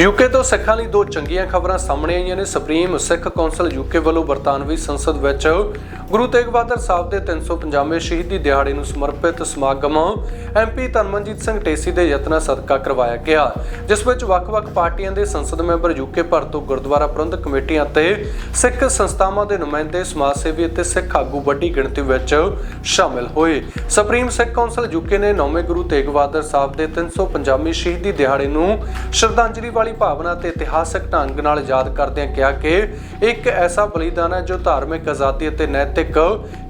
UK ਤੋਂ ਸਿੱਖਾਂ ਲਈ ਦੋ ਚੰਗੀਆਂ ਖਬਰਾਂ ਸਾਹਮਣੇ ਆਈਆਂ ਨੇ। ਸੁਪਰੀਮ ਸਿੱਖ ਕੌਂਸਲ ਯੂਕੇ ਵੱਲੋਂ ਬਰਤਾਨਵੀ ਸੰਸਦ ਵਿੱਚ ਗੁਰੂ ਤੇਗ ਬਹਾਦਰ ਸਾਹਿਬ ਦੇ 350ਵੇਂ ਸ਼ਹੀਦੀ ਦਿਹਾੜੇ ਨੂੰ ਸਮਰਪਿਤ ਸਮਾਗਮ ਐਮਪੀ ਧਨਮਨਜੀਤ ਸਿੰਘ ਟੇਸੀ ਦੇ ਯਤਨਾਂ ਸਦਕਾ ਕਰਵਾਇਆ ਗਿਆ, ਜਿਸ ਵਿੱਚ ਵੱਖ-ਵੱਖ ਪਾਰਟੀਆਂ ਦੇ ਸੰਸਦ ਮੈਂਬਰ ਯੂਕੇ ਭਰ ਤੋਂ ਗੁਰਦੁਆਰਾ ਪ੍ਰਬੰਧਕ ਕਮੇਟੀਆਂ ਅਤੇ ਸਿੱਖ ਸੰਸਥਾਵਾਂ ਦੇ ਨੁਮਾਇੰਦੇ, ਸਮਾਜ ਸੇਵੀ ਅਤੇ ਸਿੱਖ ਆਗੂ ਵੱਡੀ ਗਿਣਤੀ ਵਿੱਚ ਸ਼ਾਮਿਲ ਹੋਏ। ਸੁਪਰੀਮ ਸਿੱਖ ਕੌਂਸਲ ਯੂਕੇ ਨੇ ਨੌਵੇਂ ਗੁਰੂ ਤੇਗ ਬਹਾਦਰ ਸਾਹਿਬ ਦੇ 350ਵੀਂ ਸ਼ਹੀਦੀ ਦਿਹਾੜੇ ਨੂੰ ਸ਼ਰਧਾਂਜਲੀ ਵਾਲੀ ਭਾਵਨਾ ਤੇ ਇਤਿਹਾਸਕ ਢੰਗ ਨਾਲ ਯਾਦ ਕਰਦਿਆਂ ਕਿਹਾ ਕਿ ਇੱਕ ਐਸਾ ਬਲੀਦਾਨ ਹੈ ਜੋ ਧਾਰਮਿਕ, ਆਜ਼ਾਦੀ ਅਤੇ ਨੈਤਿਕ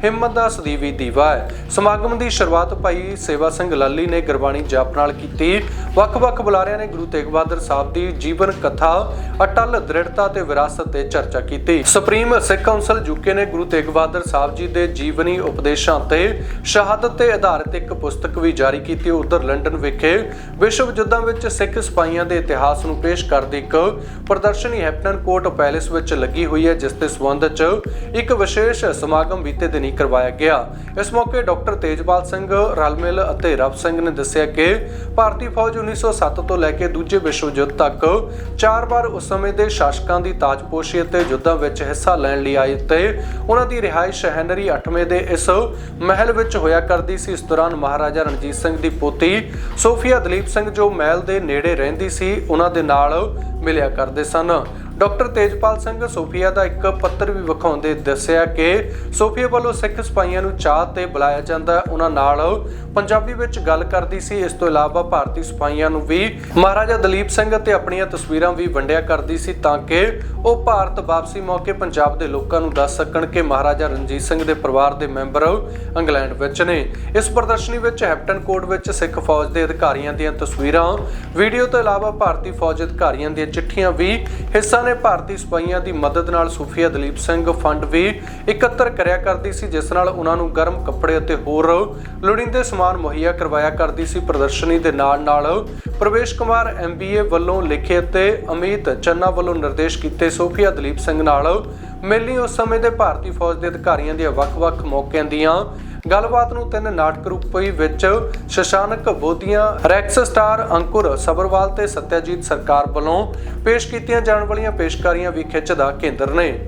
ਹਿੰਮਤ ਦਾ ਸਦੀਵੀ ਦੀਵਾ ਹੈ। ਸਮਾਗਮ ਦੀ ਸ਼ੁਰੂਆਤ ਭਾਈ ਸੇਵਾ ਸਿੰਘ ਲੱਲੀ ਨੇ ਗੁਰਬਾਣੀ ਜਾਪ ਨਾਲ ਕੀਤੀ। ਵੱਖ-ਵੱਖ ਬੁਲਾਰਿਆਂ ਨੇ ਗੁਰੂ ਤੇਗ ਬਹਾਦਰ ਸਾਹਿਬ ਦੀ ਜੀਵਨ ਕਥਾ, ਅਟਲ ਦ੍ਰਿੜਤਾ ਤੇ ਵਿਰਾਸਤ ਤੇ ਚਰਚਾ ਕੀਤੀ। ਸੁਪਰੀਮ ਸਿੱਖ ਕੌਂਸਲ ਯੂਕੇ ਨੇ ਗੁਰੂ ਤੇਗ ਬਹਾਦਰ ਸਾਹਿਬ ਜੀ ਦੇ ਜੀਵਨੀ ਉਪਦੇਸ਼ਾਂ ਤੇ ਸ਼ਹਾਦਤ ਤੇ ਆਧਾਰਿਤ ਇੱਕ ਪੁਸਤਕ ਵੀ ਜਾਰੀ ਕੀਤੀ। ਉਧਰ ਲੰਡਨ ਵਿਖੇ ਵਿਸ਼ਵ ਯੁੱਧਾਂ ਵਿੱਚ ਸਿੱਖ ਸਿਪਾਹੀਆਂ ਦੇ ਇਤਿਹਾਸ ਨੂੰ ਪੇਸ਼ ਕਰਦੀ ਇੱਕ ਪ੍ਰਦਰਸ਼ਨੀ ਹੈਪਟਨ ਕੋਰਟ ਪੈਲੇਸ ਵਿੱਚ ਲੱਗੀ ਹੋਈ ਹੈ, ਜਿਸ ਦੇ ਸਬੰਧ 'ਚ ਇੱਕ ਵਿਸ਼ੇਸ਼ ਸਮਾਗਮ ਬੀਤੇ ਦਿਨੀ ਕਰਵਾਇਆ ਗਿਆ। ਇਸ ਮੌਕੇ ਡਾਕਟਰ ਤੇਜਪਾਲ ਸਿੰਘ ਰਲਮਿਲ ਅਤੇ ਰਵ ਸਿੰਘ ਨੇ ਦੱਸਿਆ ਕਿ ਭਾਰਤੀ ਫੌਜ 1907 ਤੋਂ ਲੈ ਕੇ ਦੂਜੇ ਵਿਸ਼ਵ ਯੁੱਧ ਤੱਕ ਚਾਰ ਵਾਰ ਉਸ ਸਮੇਂ ਦੇ ਸ਼ਾਸਕਾਂ ਦੀ ਤਾਜਪੋਸ਼ੀ ਅਤੇ ਯੁੱਧਾਂ ਵਿੱਚ ਹਿੱਸਾ ਲੈਣ ਲਈ ਆਏ ਤੇ ਉਹਨਾਂ ਦੀ ਰਿਹਾਇਸ਼ ਹੈਨਰੀ 8ਵੇਂ ਦੇ ਇਸ ਮਹਿਲ ਵਿੱਚ ਹੋਇਆ ਕਰਦੀ ਸੀ। ਇਸ ਦੌਰਾਨ ਮਹਾਰਾਜਾ ਰਣਜੀਤ ਸਿੰਘ ਦੀ ਪੋਤੀ ਸੋਫੀਆ ਦਲੀਪ ਸਿੰਘ ਜੋ ਮਹਿਲ ਦੇ ਨੇੜੇ ਰਹਿੰਦੀ ਸੀ, ਉਹਨਾਂ ਦੇ ਨਾਲ ਮਿਲਿਆ ਕਰਦੇ ਸਨ। ਡਾਕਟਰ ਤੇਜਪਾਲ ਸਿੰਘ ਸੋਫੀਆ ਦਾ ਇੱਕ ਪੱਤਰ ਵੀ ਵਿਖਾਉਂਦੇ ਦੱਸਿਆ ਕਿ ਸੋਫੀਆ ਵੱਲੋਂ ਸਿੱਖ ਸਿਪਾਹੀਆਂ ਨੂੰ ਚਾਹ ਤੇ ਬੁਲਾਇਆ ਜਾਂਦਾ ਹੈ। ਉਹਨਾਂ ਨਾਲ ਪੰਜਾਬੀ ਵਿੱਚ ਗੱਲ ਕਰਦੀ ਸੀ ਇਸ ਤੋਂ ਇਲਾਵਾ ਭਾਰਤੀ ਸਿਪਾਹੀਆਂ ਨੂੰ ਵੀ ਮਹਾਰਾਜਾ ਦਲੀਪ ਸਿੰਘ ਅਤੇ ਆਪਣੀਆਂ ਤਸਵੀਰਾਂ ਵੀ ਵੰਡਿਆ ਕਰਦੀ ਸੀ ਤਾਂ ਕਿ ਉਹ ਭਾਰਤ ਵਾਪਸੀ ਮੌਕੇ ਪੰਜਾਬ ਦੇ ਲੋਕਾਂ ਨੂੰ ਦੱਸ ਸਕਣ ਕਿ ਮਹਾਰਾਜਾ ਰਣਜੀਤ ਸਿੰਘ ਦੇ ਪਰਿਵਾਰ ਦੇ ਮੈਂਬਰ ਇੰਗਲੈਂਡ ਵਿੱਚ ਨੇ ਇਸ ਪ੍ਰਦਰਸ਼ਨੀ ਵਿੱਚ ਹੈਪਟਨ ਕੋਰਟ ਵਿੱਚ ਸਿੱਖ ਫੌਜ ਦੇ ਅਧਿਕਾਰੀਆਂ ਦੀਆਂ ਤਸਵੀਰਾਂ, ਵੀਡੀਓ ਤੋਂ ਇਲਾਵਾ ਭਾਰਤੀ ਫੌਜ ਅਧਿਕਾਰੀਆਂ ਦੀਆਂ ਚਿੱਠੀਆਂ ਵੀ ਹਿੱਸਾ ਨੇ ਭਾਰਤੀ ਸਿਪਾਹੀਆਂ ਦੀ ਮਦਦ ਨਾਲ ਸੂਫੀਆ ਦਲੀਪ ਸਿੰਘ ਫੰਡ ਵੀ ਇਕੱਤਰ ਕਰਿਆ ਕਰਦੀ ਸੀ, ਜਿਸ ਨਾਲ ਉਹਨਾਂ ਨੂੰ ਗਰਮ ਕੱਪੜੇ ਅਤੇ ਹੋਰ ਲੋੜੀਂਦੇ ਸਮਾਨ ਮੁਹੱਈਆ ਕਰਵਾਇਆ ਕਰਦੀ ਸੀ। ਪ੍ਰਦਰਸ਼ਨੀ ਦੇ ਨਾਲ ਨਾਲ ਪ੍ਰਵੇਸ਼ ਕੁਮਾਰ ਐਮਬੀਏ ਵੱਲੋਂ ਲਿਖੇ ਤੇ ਅਮਿਤ ਚੰਨਾ ਵੱਲੋਂ ਨਿਰਦੇਸ਼ ਕੀਤੇ ਸੋਫੀਆ ਦਲੀਪ ਸਿੰਘ ਨਾਲ ਮਿਲਣੀ ਉਸ ਸਮੇਂ ਦੇ ਭਾਰਤੀ ਫੌਜ ਦੇ ਅਧਿਕਾਰੀਆਂ ਦੀਆਂ ਵੱਖ-ਵੱਖ ਮੌਕਿਆਂ ਦੀਆਂ ਗੱਲਬਾਤ ਨੂੰ ਤਿੰਨ ਨਾਟਕ ਰੂਪੀ ਵਿੱਚ ਸ਼ਸ਼ਾਨਕ ਬੋਧੀਆਂ ਰੈਕਸ ਸਟਾਰ ਅੰਕੁਰ ਸਬਰਵਾਲ ਤੇ ਸਤਿਆਜੀਤ ਸਰਕਾਰ ਵੱਲੋਂ ਪੇਸ਼ ਕੀਤੀਆਂ ਜਾਣ ਵਾਲੀਆਂ ਪੇਸ਼ਕਾਰੀਆਂ ਵੀ ਖਿੱਚ ਦਾ ਕੇਂਦਰ ਨੇ।